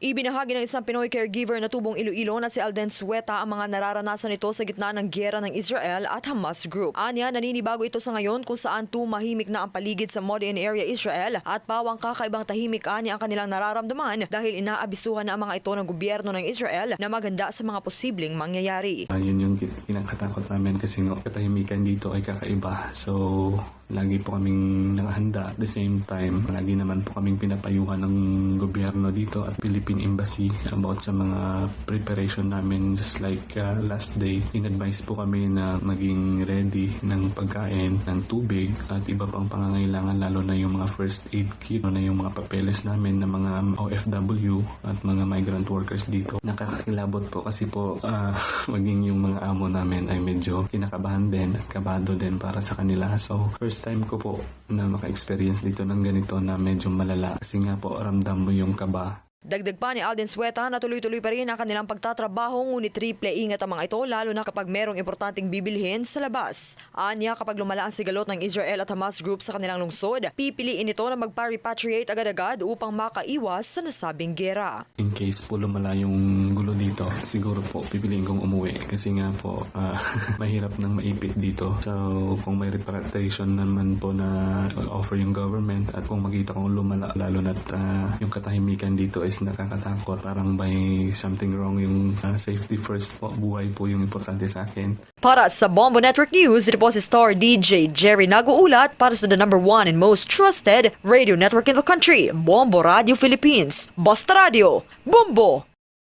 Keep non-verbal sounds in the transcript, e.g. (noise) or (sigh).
Ibinahagi ng isang Pinoy caregiver na tubong Iloilo na si Alden Sueta ang mga nararanasan nito sa gitna ng gyera ng Israel at Hamas Group. Anya, naninibago ito sa ngayon kung saan tumahimik na ang paligid sa Modin area Israel at pawang kakaibang tahimik anya ang kanilang nararamdaman dahil inaabisuhan na ang mga ito ng gobyerno ng Israel na maganda sa mga posibleng mangyayari. Ah, yun yung kin- kinakatakot namin kasi no, katahimikan dito ay kakaiba. So, lagi po kaming nakahanda at the same time. Lagi naman po kaming pinapayuhan ng gobyerno dito at Philippine Embassy about sa mga preparation namin just like uh, last day. In-advise po kami na maging ready ng pagkain, ng tubig at iba pang pangangailangan lalo na yung mga first aid kit, na yung mga papeles namin ng mga OFW at mga migrant workers dito. Nakakakilabot po kasi po ah, maging yung mga amo namin ay medyo kinakabahan din at kabado din para sa kanila. So first time ko po na maka-experience dito ng ganito na medyo malala. Kasi nga po ramdam mo yung kaba Dagdag pa ni Alden Sueta na tuloy-tuloy pa rin ang kanilang pagtatrabaho ngunit triple ingat ang mga ito lalo na kapag merong importanteng bibilhin sa labas. Anya kapag lumala ang sigalot ng Israel at Hamas group sa kanilang lungsod, pipiliin ito na magpa-repatriate agad-agad upang makaiwas sa nasabing gera. in case po lumala yung gulo dito, siguro po pipiliin kong umuwi kasi nga po ah, (laughs) mahirap nang maipit dito. So kung may repatriation naman po na offer yung government at kung makita kong lumala lalo na yung katahimikan dito is nakakatakot. Parang may something wrong yung ah, safety first po. Buhay po yung importante sa akin. Para sa Bombo Network News, ito po si Star DJ Jerry Nag-uulat para sa the number one and most trusted radio network in the country, Bombo Radio Philippines. Basta Radio, Bombo